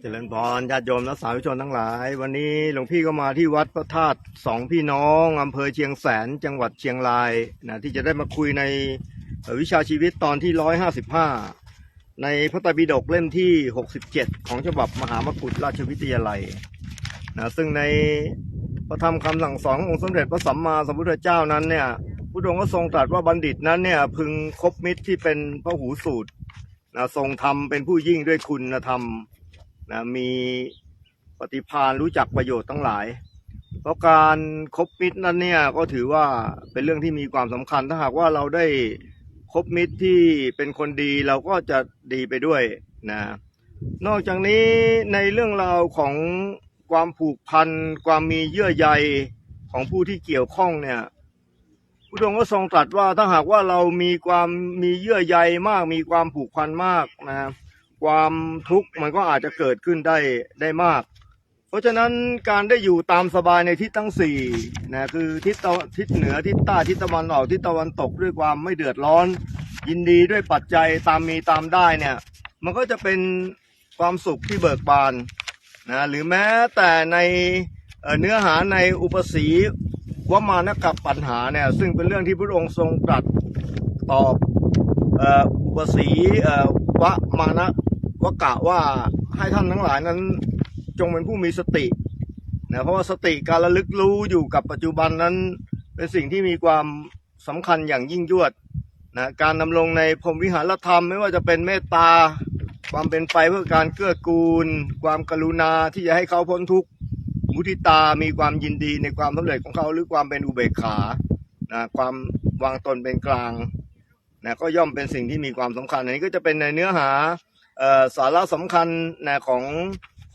เจริญพรญาติโยมและสาธุชนทั้งหลาย วันนี้หลวงพี่ก็มาที่วัดพระธาตุสองพี่น้องอำเภอเชียงแสนจังหวัดเชียงรายนะที่จะได้มาคุยในวิชาชีวิตตอนที่ร้อยห้าสิบห้าในพระไตรปิฎกเล่มที่หกสิบเจ็ดของฉบับมหามกุฏราชวิทยาลัยนะซึ่งในพระธรรมคำสั่งสอนขององค์สมเด็จพระสัมมาสัมพุทธเจ้านั้นเนี่ยพระองค์ก็ทรงตรัสว่าบัณฑิตนั้นเนี่ยพึงคบมิตรที่เป็นพระหูสูตรนะทรงธรรมเป็นผู้ยิ่งด้วยคุณธรรม นะมีปฏิภาณรู้จักประโยชน์ทั้งหลาย เพราะการคบมิตรนั้นเนี่ยก็ถือว่าเป็นเรื่องที่มีความสำคัญ ถ้าหากว่าเราได้คบมิตรที่เป็นคนดีเราก็จะดีไปด้วยนะนอกจากนี้ในเรื่องราวของความผูกพันความมีเยื่อใยของผู้ที่เกี่ยวข้องเนี่ยพระองค์ก็ทรงตรัสว่าถ้าหากว่าเรามีความมีเยื่อใยมากมีความผูกพันมากนะ ความทุกข์มันก็อาจจะเกิดขึ้นได้ได้มาก เพราะฉะนั้นการได้อยู่ตามสบายในทิศทั้งสี่นะคือทิศตะทิศเหนือทิศใต้ทิศตะวันออกทิศตะวันตกด้วยความไม่เดือดร้อน ยินดีด้วยปัจจัยตามมีตามได้เนี่ย มันก็จะเป็นความสุขที่เบิกบานนะหรือแม้แต่ในเเนื้อหาในอุปสีวมานกับปัญหาเนี่ยซึ่งเป็นเรื่องที่พระองค์ทรงตรัสตอบอ,อุปสีวะมานะ วะกะว่าให้ท่านทั้งหลายนั้น จงเป็นผู้มีสตินะเพราะว่าสติการระลึกรู้อยู่กับปัจจุบันนั้น เป็นสิ่งที่มีความสำคัญอย่างยิ่งยวดนะการดำรงในพรมวิหารธรรมไม่ว่าจะเป็นเมตตา ความเป็นไปเพื่อการเกื้อกูล ความกรุณาที่จะให้เขาพ้นทุกข์มุทิตามีความยินดีในความสำเร็จของเขาหรือความเป็นอุเบกขานะความวางตนเป็นกลางนะก็ย่อมเป็นสิ่งที่มีความสำคัญอันนี้ก็จะเป็นในเนื้อหา สาระสำคัญนะของ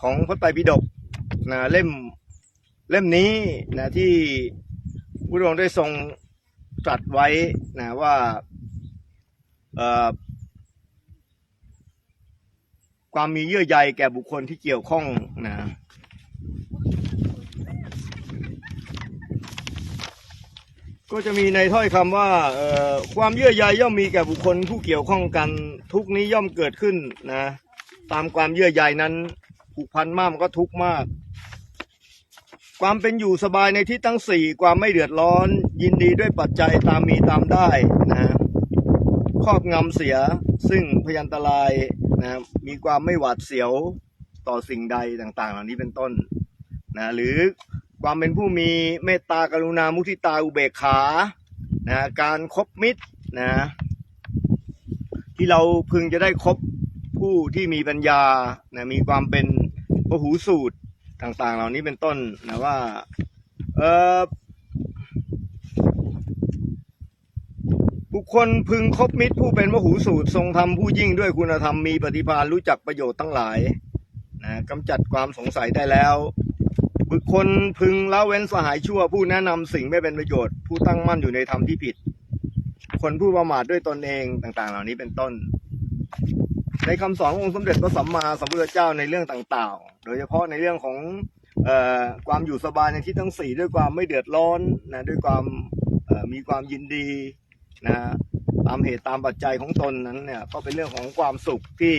ของพระไตรปิฎกนะเล่มเล่มนี้นะที่พระองค์ได้ทรงตรัสไว้นะว่าความมีเยื่อใยแก่บุคคลที่เกี่ยวข้องนะ ก็จะมีในถ้อยคำว่าความเยื่อใยย่อมมีแก่บุคคลผู้เกี่ยวข้องกันทุกนี้ย่อมเกิดขึ้นนะ ตามความเยื่อใยนั้นผูกพันมากมันก็ทุกข์มาก ความเป็นอยู่สบายในที่ทั้งสี่ความไม่เดือดร้อน ยินดีด้วยปัจจัยตามมีตามได้นะครอบงำเสียซึ่งพยันตรายนะมีความไม่หวาดเสียวต่อสิ่งใดต่างๆ เหล่านี้เป็นต้นนะหรือ ความเป็นผู้มีเมตตากรุณามุทิตาอุเบกขานะการครบมิตรนะที่เราพึงจะได้คบผู้ที่มีปัญญานะมีความเป็นพหูสูตรต่างๆ เหล่านี้เป็นต้นนะว่าเออบุคคลพึงคบมิตรผู้เป็นพหูสูตรทรงธรรมผู้ยิ่งด้วยคุณธรรมมีปฏิภาณรู้จักประโยชน์ทั้งหลายนะกำจัดความสงสัยได้แล้ว บุคคลพึงละเว้นสหายชั่ว ผู้แนะนำสิ่งไม่เป็นประโยชน์ ผู้ตั้งมั่นอยู่ในธรรมที่ผิด คนผู้ประมาทด้วยตนเองต่าง ๆ เหล่านี้เป็นต้น ในคำสอนของค์สมเด็จพระสัมมาสัมพุทธเจ้าในเรื่องต่างๆ โดยเฉพาะในเรื่องของออความอยู่สบายในที่ทั้งสี่ด้วยความไม่เดือดร้อนนะด้วยความมีความยินดีนะตามเหตุตามปัจจัยของตนนั้นเนี่ยก็เป็นเรื่องของความสุขที่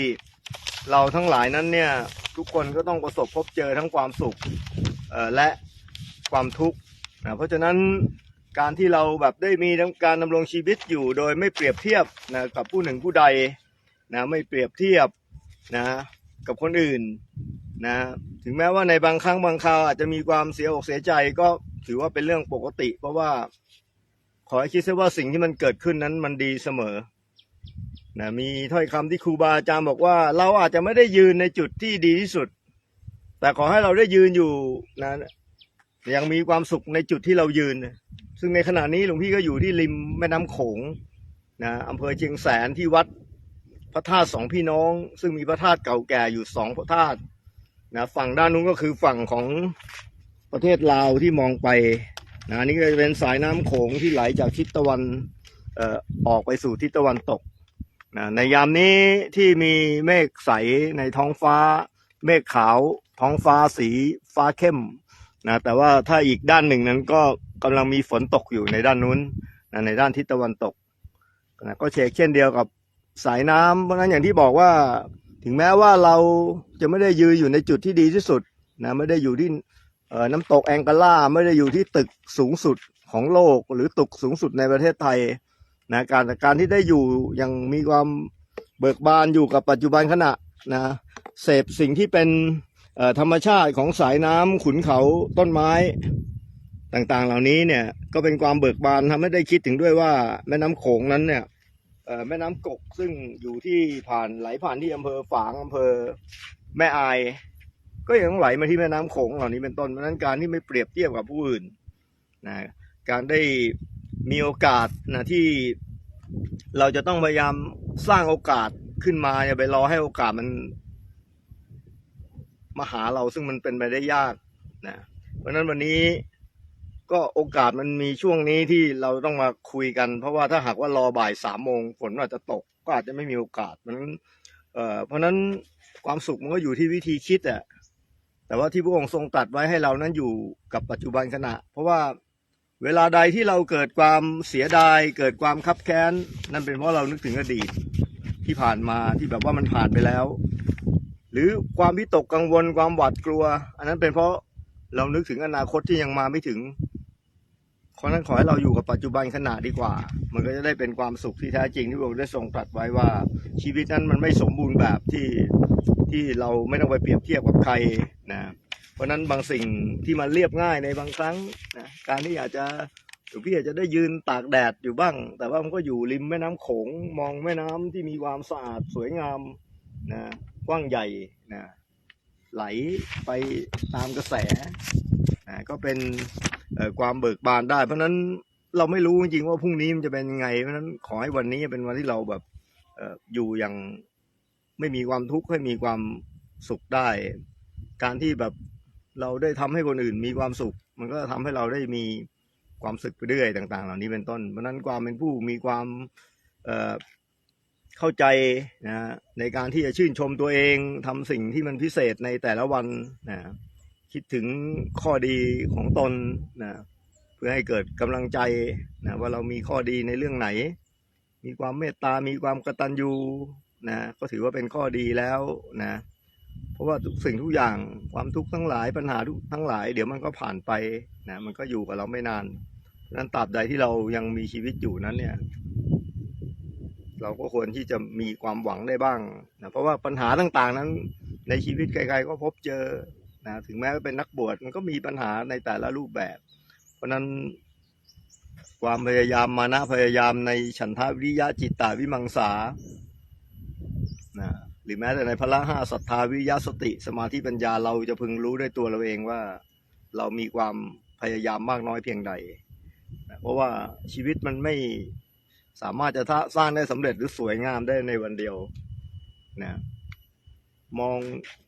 เราทั้งหลายนั้นเนี่ยทุกคนก็ต้องประสบพบเจอทั้งความสุข และความทุกข์นะเพราะฉะนั้นการที่เราแบบได้มีการดำรงชีวิตอยู่โดยไม่เปรียบเทียบนะกับผู้หนึ่งผู้ใดนะไม่เปรียบเทียบนะกับคนอื่นนะถึงแม้ว่าในบางครั้งบางคราวอาจจะมีความเสียอกเสียใจก็ถือว่าเป็นเรื่องปกติ เพราะว่าขอให้คิดซะว่าสิ่งที่มันเกิดขึ้นนั้นมันดีเสมอนะมีถ้อยคำที่ครูบาอาจารย์บอกว่า เราอาจจะไม่ได้ยืนในจุดที่ดีที่สุด แต่ขอให้เราได้ยืนอยู่นะยังมีความสุขในจุดที่เรายืน ซึ่งในขณะนี้หลวงพี่ก็อยู่ที่ริมแม่น้ำโขงนะอำเภอเชียงแสนที่วัดพระธาตุสองพี่น้อง ซึ่งมีพระธาตุเก่าแก่อยู่สองพระธาตุนะฝั่งด้านนู้นก็คือฝั่งของประเทศลาวที่มองไปนะนี่ก็จะเป็นสายน้ำโขงที่ไหลจากทิศตะวันเอ่อออกไปสู่ทิศตะวันตกนะในยามนี้ที่มีเมฆใสในท้องฟ้า เมฆขาว ท้องฟ้าสีฟ้าเข้มนะแต่ว่าถ้าอีกด้านหนึ่งนั้นก็กำลังมีฝนตกอยู่ในด้านนู้นนะในด้านทิศตะวันตกนะก็เชกเช่นเดียวกับสายน้ำเพราะฉะนั้นอย่างที่บอกว่า ถึงแม้ว่าเราจะไม่ได้ยืนอยู่ในจุดที่ดีที่สุดนะไม่ได้อยู่ที่น้ำตกแองกาล่าไม่ได้อยู่ที่ตึกสูงสุดของโลก หรือตึกสูงสุดในประเทศไทยนะการการที่ได้อยู่ยังมีความเบิกบานอยู่กับปัจจุบันขณะนะเสพสิ่งที่เป็น ธรรมชาติของสายน้ำขุนเขาต้นไม้ ต่างๆ เหล่านี้เนี่ยก็เป็นความเบิกบานทำให้ได้คิดถึงด้วยว่าแม่น้ำโขงนั้นเนี่ยแม่น้ำกกซึ่งอยู่ที่ผ่านไหลผ่านที่อำเภอฝางอำเภอแม่อาย ก็ยังไหลมาที่แม่น้ำโขงเหล่านี้เป็นต้นเพราะนั้นการที่ไม่เปรียบเทียบกับผู้อื่นนะการได้มีโอกาสนะที่เราจะต้องพยายามสร้างโอกาสขึ้นมาอย่าไปรอให้โอกาสมัน มาหาเราซึ่งมันเป็นไปได้ยากนะเพราะฉะนั้นวันนี้ก็โอกาสมันมีช่วงนี้ที่เราต้องมาคุยกัน เพราะว่าถ้าหากว่ารอบ่ายสามโมงฝนอาจจะตกก็อาจจะไม่มีโอกาสเพราะนั้นเอ่อเพราะนั้นความสุขมันก็อยู่ที่วิธีคิดอะแต่ว่าที่พระองค์ทรงตรัสไว้ให้เรานั้นอยู่กับปัจจุบันขณะ เพราะว่าเวลาใดที่เราเกิดความเสียดาย เกิดความคับแค้น นั่นเป็นเพราะเรานึกถึงอดีตที่ผ่านมาที่แบบว่ามันผ่านไปแล้ว หรือความวิตกกังวลความหวาดกลัว อันนั้นเป็นเพราะเรานึกถึงอนาคตที่ยังมาไม่ถึงเพราะนั้นขอให้เราอยู่กับปัจจุบันขณะดีกว่า มันก็จะได้เป็นความสุขที่แท้จริงที่พระองค์ได้ทรงตรัสไว้ว่า ชีวิตนั้นมันไม่สมบูรณ์แบบที่ที่เราไม่ต้องไปเปรียบเทียบกับใครนะเพราะนั้นบางสิ่งที่มันเรียบง่ายในบางครั้งนะการที่อาจจะหรือพี่อาจจะได้ยืนตากแดดอยู่บ้าง แต่ว่ามันก็อยู่ริมแม่น้ำโขงมองแม่น้ำที่มีความสะอาดสวยงามนะ กว้างใหญ่นะไหลไปตามกระแสนะก็เป็นความเบิกบานได้ เพราะนั้นเราไม่รู้จริงๆว่าพรุ่งนี้มันจะเป็นยังไง เพราะนั้นขอให้วันนี้เป็นวันที่เราแบบอยู่อย่างไม่มีความทุกข์ให้มีความสุขได้ การที่แบบเราได้ทำให้คนอื่นมีความสุข มันก็ทำให้เราได้มีความสุขไปเรื่อยต่าง ๆ เหล่านี้เป็นต้น เพราะนั้นความเป็นผู้มีความ เข้าใจนะในการที่จะชื่นชมตัวเองทำสิ่งที่มันพิเศษในแต่ละวันนะคิดถึงข้อดีของตนนะเพื่อให้เกิดกำลังใจนะว่าเรามีข้อดีในเรื่องไหน มีความเมตตา มีความกตัญญูนะก็ถือว่าเป็นข้อดีแล้วนะเพราะว่าทุกสิ่งทุกอย่างความทุกข์ทั้งหลายปัญหาทุกทั้งหลาย เดี๋ยวมันก็ผ่านไปนะมันก็อยู่กับเราไม่นานนั้นตราบใดที่เรายังมีชีวิตอยู่นั้นเนี่ย เราก็ควรที่จะมีความหวังได้บ้างนะเพราะว่าปัญหาต่างๆนั้น ในชีวิตใครๆก็พบเจอนะถึงแม้เป็นนักบวชมันก็มีปัญหาในแต่ละรูปแบบ เพราะนั้นความพยายามมานะพยายามในฉันทาวิริยะจิตตาวิมังสานะหรือแม้แต่ในพละห้าศรัทธาวิริยะสติ สมาธิปัญญาเราจะพึงรู้ด้วยตัวเราเองว่า เรามีความพยายามมากน้อยเพียงใดนะเพราะว่าชีวิตมันไม่ สามารถจะสร้างได้สำเร็จหรือสวยงามได้ในวันเดียวนะมอง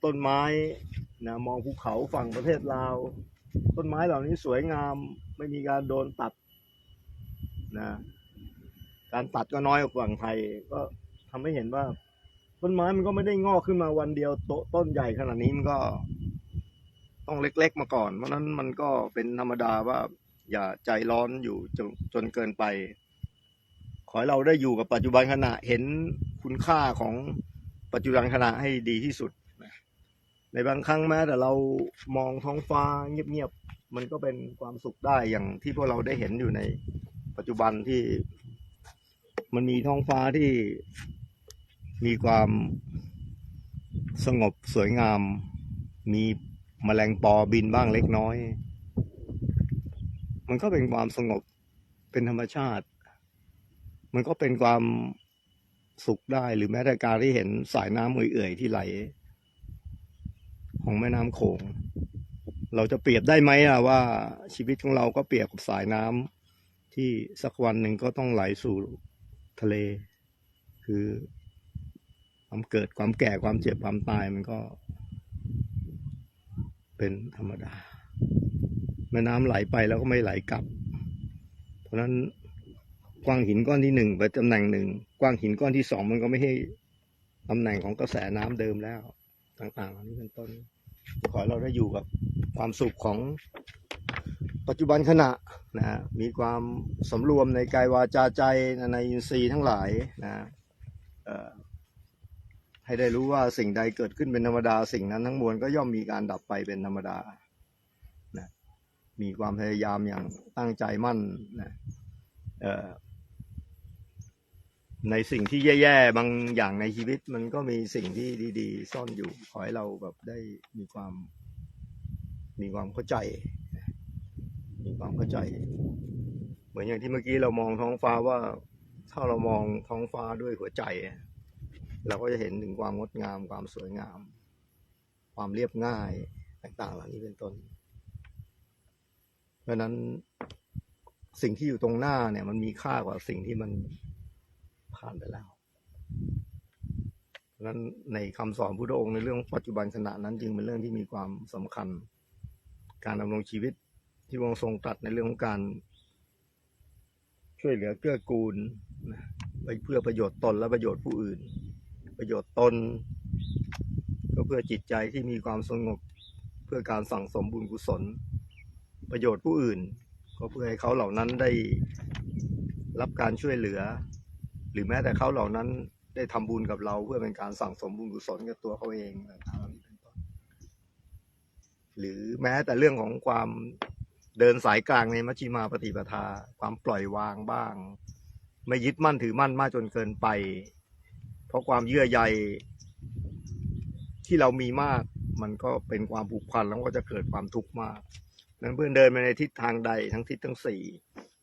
ต้นไม้นะมองภูเขาฝั่งประเทศลาว ต้นไม้เหล่านี้สวยงามไม่มีการโดนตัดนะการตัดก็น้อยกว่าฝั่งไทย ก็ทำให้เห็นว่า ต้นไม้มันก็ไม่ได้งอกขึ้นมาวันเดียวโตต้นใหญ่ขนาดนี้มันก็ ต้องเล็กๆมาก่อน เพราะนั้นมันก็เป็นธรรมดาว่า อย่าใจร้อนอยู่จนจนเกินไป ขอให้เราได้อยู่กับปัจจุบันขณะเห็นคุณค่าของปัจจุบันขณะให้ดีที่สุดนะในบางครั้งแม้แต่เรามองท้องฟ้าเงียบๆมันก็เป็นความสุขได้อย่างที่พวกเราได้เห็นอยู่ในปัจจุบันที่ มันมีท้องฟ้าที่มีความสงบสวยงาม มีแมลงปอบินบ้างเล็กน้อย มันก็เป็นความสงบเป็นธรรมชาติ มันก็เป็นความสุขได้หรือแม้แต่การที่เห็นสายน้ำเอื่อยๆที่ไหล ของแม่น้ำโขง เราจะเปรียบได้ไหมอะว่าชีวิตของเราก็เปรียบกับสายน้ำที่สักวันหนึ่งก็ต้องไหลสู่ทะเล คือความเกิดความแก่ความเจ็บความตายมันก็ เป็นธรรมดา แม่น้ำไหลไปแล้วก็ไม่ไหลกลับ เพราะฉะนั้น กว้างหินก้อนที่หนึ่งไปตำแหน่งหนึ่งกว้างหินก้อนที่สองมันก็ไม่ใช่ตำแหน่งของกระแสน้ำเดิมแล้ว ต่างๆเหล่านี้เป็นต้น ขอเราได้อยู่กับความสุขของปัจจุบันขณะนะมีความสำรวมในกายวาจาใจในอินทรีย์ทั้งหลายนะให้ได้รู้ว่าสิ่งใดเกิดขึ้นเป็นธรรมดา สิ่งนั้นทั้งมวลก็ย่อมมีการดับไปเป็นธรรมดานะมีความพยายามอย่างตั้งใจมั่นนะเอ่อ ในสิ่งที่แย่ๆ บางอย่างในชีวิตมันก็มีสิ่งที่ดีๆ ซ่อนอยู่ ขอให้เราแบบได้มีความ มีความเข้าใจ มีความเข้าใจ เหมือนอย่างที่เมื่อกี้เรามองท้องฟ้าว่า ถ้าเรามองท้องฟ้าด้วยหัวใจ เราก็จะเห็นถึงความงดงาม ความสวยงาม ความเรียบง่ายต่างๆ เหล่านี้เป็นต้น เพราะนั้นสิ่งที่อยู่ตรงหน้าเนี่ย มันมีค่ากว่าสิ่งที่มัน ผ่านไปแล้วนั้นในคำสอนพุทธองค์ในเรื่องปัจจุบันขณะนั้น จึงเป็นเรื่องที่มีความสำคัญ การดำรงชีวิตที่พระองค์ทรงตรัสในเรื่องของการ ช่วยเหลือเกื้อกูลนะไปเพื่อประโยชน์ตนและประโยชน์ผู้อื่น ประโยชน์ตน ก็เพื่อจิตใจที่มีความสงบเพื่อการสั่งสมบุญกุศล ประโยชน์ผู้อื่น ก็เพื่อให้เขาเหล่านั้นได้รับการช่วยเหลือ หรือแม้แต่เขาเหล่านั้นได้ทำบุญกับเราเพื่อเป็นการสั่งสมบุญกุศลกับตัวเขาเองต่างๆเหล่านี้เป็นต้นหรือแม้แต่เรื่องของความเดินสายกลางในมัชฌิมาปฏิปทา ความปล่อยวางบ้าง ไม่ยึดมั่นถือมั่นมากจนเกินไป เพราะความเยื่อใยที่เรามีมากมันก็เป็นความผูกพันแล้วก็จะเกิดความทุกข์มากนั้นเพื่อนเดินไปในทิศทางใดทั้งทิศทั้งสี่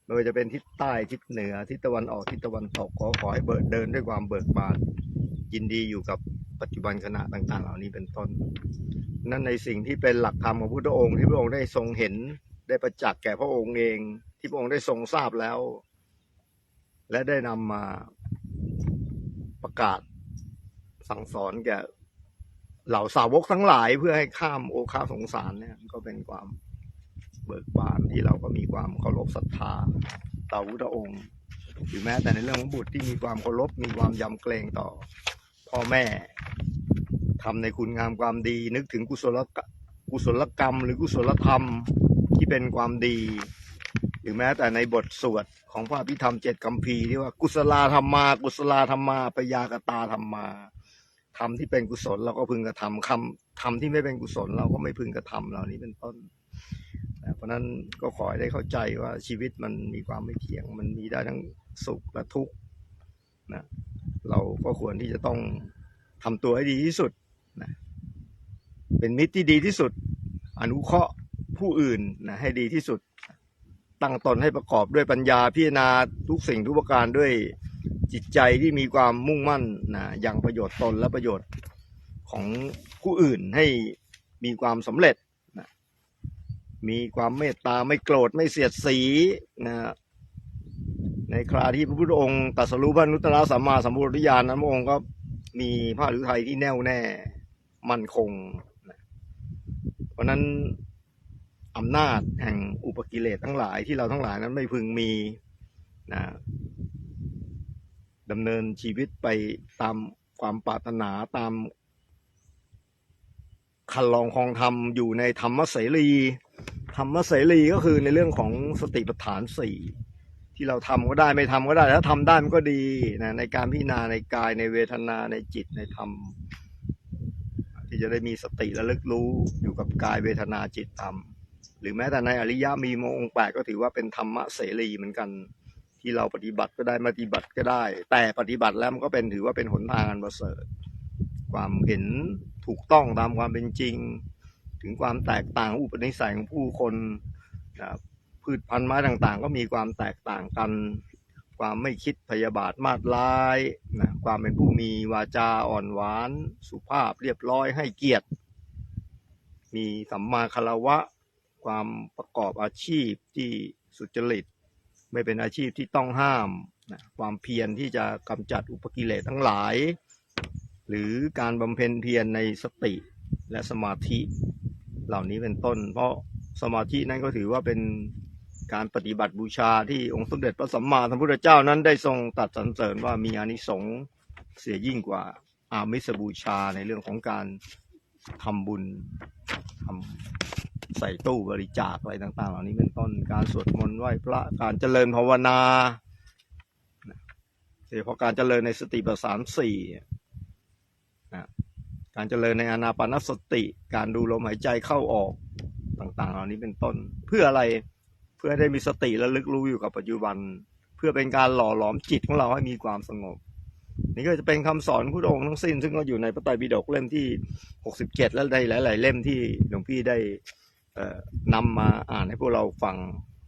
ไม่ว่าจะเป็นทิศใต้ทิศเหนือทิศตะวันออกทิศตะวันตกขอขอให้เบิดเดินด้วยความเบิกบานยินดีอยู่กับปัจจุบันขณะต่าง ๆ เหล่านี้เป็นต้น นั่นในสิ่งที่เป็นหลักธรรมของพุทธองค์ที่พระองค์ได้ทรงเห็นได้ประจักษ์แก่พระองค์เองที่พระองค์ได้ทรงทราบแล้ว และได้นำมาประกาศสั่งสอนแก่เหล่าสาวกทั้งหลายเพื่อให้ข้ามโอคาสงสารเนี่ยก็เป็นความ เบิกบานที่เราก็มีความเคารพศรัทธาต่อพุทธองค์หรือแม้แต่ในเรื่องของบุตรที่มีความเคารพมีความยำเกรงต่อ พ่อแม่ทำในคุณงามความดี นึกถึงกุศลกุศลกรรม หรือกุศลธรรมที่เป็นความดี หรือแม้แต่ในบทสวดของพระพิธรรมเจ็ดกัมพีที่ว่ากุศลาธรรมา กุศลาธรรมาปยากตาธรรมาทำที่เป็นกุศลเราก็พึงกระทำคำทำที่ไม่เป็นกุศลเราก็ไม่พึงกระทำเหล่านี้เป็นต้น เพราะฉะนั้นก็ขอให้ได้เข้าใจว่าชีวิตมันมีความไม่เที่ยง มันมีได้ทั้งสุขและทุกข์นะเราก็ควรที่จะต้องทำตัวให้ดีที่สุดนะเป็นมิตรที่ดีที่สุด อนุเคราะห์ผู้อื่นนะให้ดีที่สุด ตั้งตนให้ประกอบด้วยปัญญาพิจารณาทุกสิ่งทุกประการด้วยจิตใจที่มีความมุ่งมั่นนะอย่างประโยชน์ตนและประโยชน์ของผู้อื่นให้มีความสำเร็จ มีความเมตตาไม่โกรธไม่เสียดสีนะในคราที่พระพุทธองค์ตรัสรู้พระนุตตรสัมมาสัมพุทธญาณนั้นพระองค์ก็มีพระฤทัยที่แน่วแน่มั่นคงนะเพราะฉะนั้นอำนาจแห่งอุปกิเลสทั้งหลายที่เราทั้งหลายนั้นไม่พึงมีนะดำเนินชีวิตไปตามความปรารถนาตามคันลองคองธรรมอยู่ในธรรมเสรี ธรรมเสรีก็คือในเรื่องของสติปัฏฐานสี่ที่เราทำก็ได้ไม่ทำก็ได้ถ้าทำได้มันก็ดีนะในการพิจารณาในกายในเวทนาในจิตในธรรม ที่จะได้มีสติระลึกรู้อยู่กับกายเวทนาจิตธรรม หรือแม้แต่ในอริยะมีมงแปดก็ถือว่าเป็นธรรมะเสรีเหมือนกัน ที่เราปฏิบัติก็ได้ปฏิบัติก็ได้ แต่ปฏิบัติแล้วมันก็เป็นถือว่าเป็นหนทางอันประเสริฐความเห็นถูกต้องตามความเป็นจริง ถึงความแตกต่างอุปนิสัยของผู้คนนะพืชพันธุ์ไม้ต่างๆ ก็มีความแตกต่างกัน ความไม่คิดพยาบาทมาดร้ายนะความเป็นผู้มีวาจาอ่อนหวาน สุภาพเรียบร้อยให้เกียรติ มีสัมมาคารวะ ความประกอบอาชีพที่สุจริต ไม่เป็นอาชีพที่ต้องห้ามนะความเพียรที่จะกำจัดอุปกิเลสทั้งหลาย หรือการบำเพ็ญเพียรในสติและสมาธิ เหล่านี้เป็นต้น เพราะสมาธินั้นก็ถือว่าเป็นการปฏิบัติบูชาที่องค์สมเด็จพระสัมมาสัมพุทธเจ้านั้นได้ทรงตัดสรรเสริญว่ามีอานิสงส์เสียยิ่งกว่าอามิสบูชาในเรื่องของการทำบุญทำใส่ตู้บริจาคอะไรต่าง ๆ เหล่านี้เป็นต้นการสวดมนต์ไหว้พระการเจริญภาวนาโดยเฉพาะการเจริญในสติปัฏฐานสี่นะ การเจริญในอนาปานสติ การดูลมหายใจเข้าออกต่างๆ เหล่านี้เป็นต้น เพื่ออะไรเพื่อให้ได้มีสติและลึกรู้อยู่กับปัจจุบัน เพื่อเป็นการหล่อหลอมจิตของเราให้มีความสงบ นี่ก็จะเป็นคำสอนพระองค์ทั้งสิ้น ซึ่งก็อยู่ในพระไตรปิฎกเล่มที่ 67 และในหลาย ๆ เล่มที่หลวงพี่ได้เอ่อนำมาอ่านให้พวกเราฟัง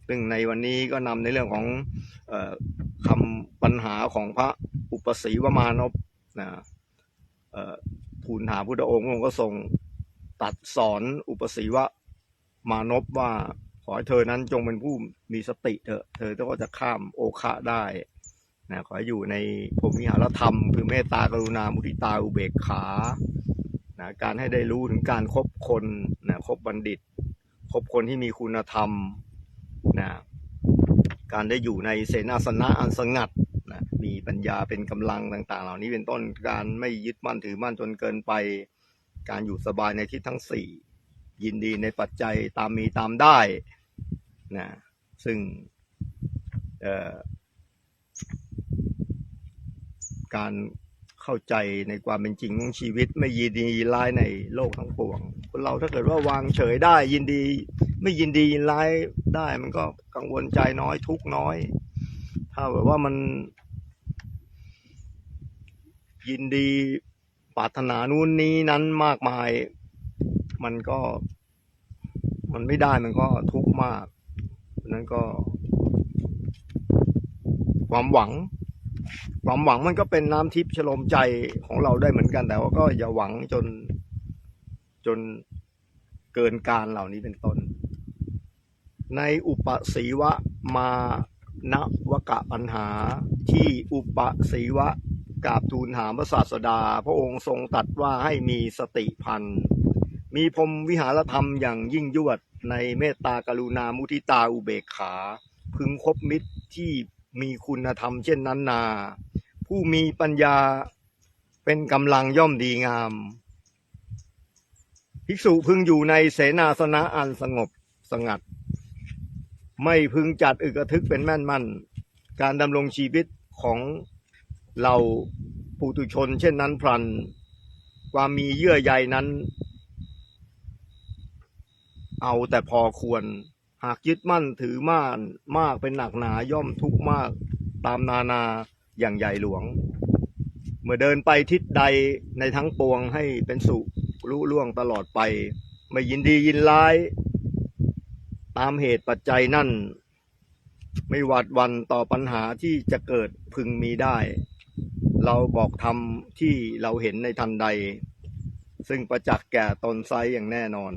ซึ่งในวันนี้ก็นำในเรื่องของออคำปัญหาของพระอุปสีวมานพนะเอ่อ ทูลถามพุทธองค์พระองค์ก็ทรงตัดสอนอุปสีวะมานพว่าขอให้เธอนั้นจงเป็นผู้มีสติเถอะ เธอก็จะข้ามโอคะได้นะขออยู่ในพรมวิหารธรรม คือเมตตากรุณามุทิตาอุเบกขานะการให้ได้รู้ถึงการคบคนนะคบบัณฑิต คบคนที่มีคุณธรรมนะการได้อยู่ในเสนาสนะอันสงัด มีปัญญาเป็นกำลังต่าง ๆ เหล่านี้เป็นต้นการไม่ยึดมั่นถือมั่นจนเกินไป การอยู่สบายในทิศทั้งสี่ยินดีในปัจจัยตามมีตามได้นะซึ่งการเข้าใจในความเป็นจริงของชีวิตไม่ยินดียินร้ายในโลกทั้งปวงคนเราถ้าเกิดว่าวางเฉยได้ยินดี ไม่ยินดียินร้ายได้ มันก็กังวลใจน้อยทุกข์น้อย ถ้าแบบว่ามัน ยินดีปรารถนานู่นนี้นั้นมากมาย มันก็ มันไม่ได้มันก็ทุกข์มากเพราะนั้นก็ ความหวัง ความหวังมันก็เป็นน้ำทิพย์ชโลมใจของเราได้เหมือนกัน แต่ว่าก็อย่าหวังจนจนเกินการเหล่านี้เป็นต้น ในอุปสีวะมานวกะปัญหาที่อุปสีวะ กราบทูลถามพระศาสดา พระองค์ทรงตัดว่าให้มีสติพันธ์มีพรมวิหารธรรมอย่างยิ่งยวดในเมตตากรุณามุทิตาอุเบกขา พึงคบมิตรที่มีคุณธรรมเช่นนั้นนา ผู้มีปัญญาเป็นกำลังย่อมดีงาม ภิกษุพึงอยู่ในเสนาสนะอันสงบสงัด ไม่พึงจัดอึกระทึกเป็นแม่นมั่น การดำรงชีวิตของ เราปุตุชน เช่นนั้นพลัน ความมีเยื่อใยนั้น เอาแต่พอควร หากยึดมั่นถือม่านมากเป็นหนักหนาย่อมทุกข์มากตามนานาอย่างใหญ่หลวง เมื่อเดินไปทิศใดในทั้งปวงให้เป็นสุรู้ล่วงตลอดไป ไม่ยินดียินร้าย ตามเหตุปัจจัยนั่น ไม่หวาดวันต่อปัญหาที่จะเกิดพึงมีได้ เราบอกทำที่เราเห็นในทันใด ซึ่งประจักษ์แก่ตนไซอย่างแน่นอน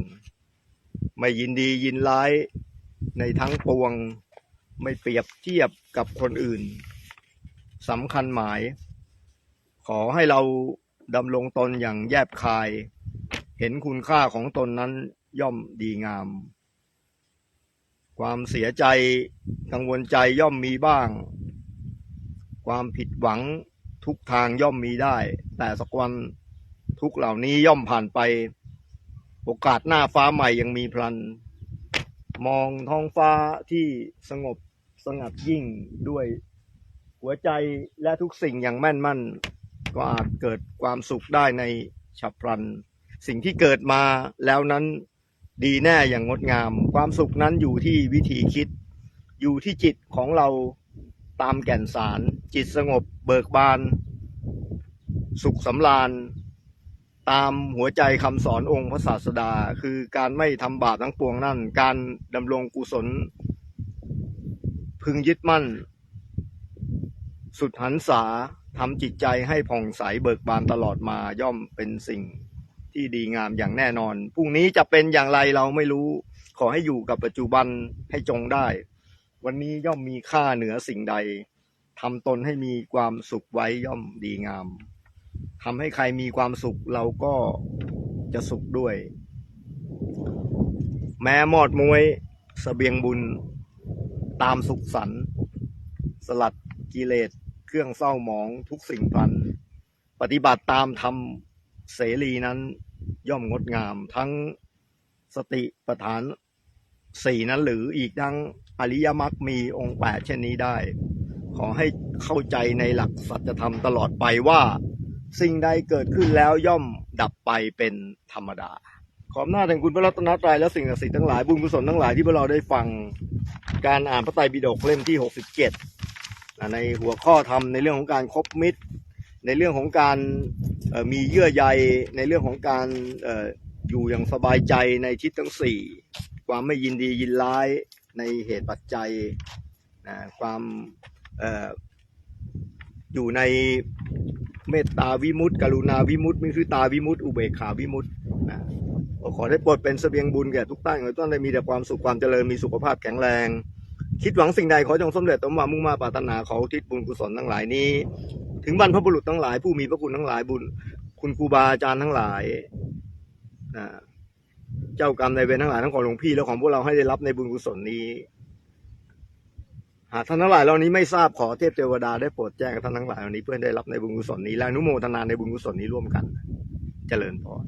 ไม่ยินดียินร้ายในทั้งปวงไม่เปรียบเทียบกับคนอื่นสำคัญหมาย ขอให้เราดำรงตนอย่างแยบคาย เห็นคุณค่าของตนนั้นย่อมดีงาม ความเสียใจกังวลใจย่อมมีบ้าง ความผิดหวัง ทุกทางย่อมมีได้ แต่สักวันทุกเหล่านี้ย่อมผ่านไป โอกาสหน้าฟ้าใหม่ยังมีพลัน มองท้องฟ้าที่สงบสงัดยิ่งด้วยหัวใจและทุกสิ่งอย่างแม่นมั่น ก็อาจเกิดความสุขได้ในฉับพลัน สิ่งที่เกิดมาแล้วนั้นดีแน่อย่างงดงาม ความสุขนั้นอยู่ที่วิธีคิด อยู่ที่จิตของเราตามแก่นสาร จิตสงบเบิกบาน สุขสำราญ ตามหัวใจคำสอนองค์พระศาสดา คือการไม่ทำบาปทั้งปวงนั่น การดำรงกุศล พึงยึดมั่น สุดหันษาทำจิตใจให้ผ่องใสเบิกบานตลอดมาย่อมเป็นสิ่งที่ดีงามอย่างแน่นอน พรุ่งนี้จะเป็นอย่างไรเราไม่รู้ ขอให้อยู่กับปัจจุบันให้จงได้ วันนี้ย่อมมีค่าเหนือสิ่งใด ทำตนให้มีความสุขไว้ย่อมดีงามทำให้ใครมีความสุขเราก็จะสุขด้วย แม้มอดมวยสเสบียงบุญ ตามสุขสัน สลัดกิเลสเครื่องเศร้าหมองทุกสิ่งพลัน ปฏิบัติตามธรรมเสรีนั้นย่อมงดงาม ทั้งสติปัฏฐานสี่นั้นหรืออีกทั้งอริยมรรคมีองค์แปดเช่นนี้ได้ อให้เข้าใจในหลักสัจธรรมตลอดไปว่า สิ่งใดเกิดขึ้นแล้วย่อมดับไปเป็นธรรมดา ขอบหน้าจแห่งคุณพระรัตนตรัยและสิ่งศักดิ์สิทธิ์ทั้งหลายบุญกุศลทั้งหลายที่พวกเราได้ฟังการอ่านพระไตรปิฎกเล่มที่ 67 ในหัวข้อธรรมในเรื่องของการคบมิตร ในเรื่องของการมีเยื่อใยในเรื่องของการออยู่อย่างสบายใจในทิศทั้งสี่ความไม่ยินดียินร้ายในเหตุปัจจัยนะความ อยู่ในเมตตาวิมุตติ กรุณาวิมุตติมิคือตาวิมุตติอุเบกขาวิมุตตินะขอได้โปรดเป็นเสบียงบุญแก่ทุกท่านขอให้ทุกท่านได้มีแต่ความสุขความเจริญมีสุขภาพแข็งแรง คิดหวังสิ่งใดขอจงสำเร็จสมหวังมุ่งมาปรารถนาขอทิศบุญกุศลทั้งหลายนี้ ถึงบรรพบุรุษทั้งหลาย ผู้มีพระคุณทั้งหลายบุญ คุณครูบาอาจารย์ทั้งหลายนะเจ้ากรรมในเวรทั้งหลายทั้งของหลวงพี่และของพวกเราให้ได้รับในบุญกุศลนี้ หากท่านทั้งหลายเหล่านี้ไม่ทราบขอเทพเทวดาได้โปรดแจ้งกับท่านทั้งหลายเหล่านี้เพื่อให้ได้รับในบุญกุศลนี้และอนุโมทนาในบุญกุศลนี้ร่วมกัน เจริญพร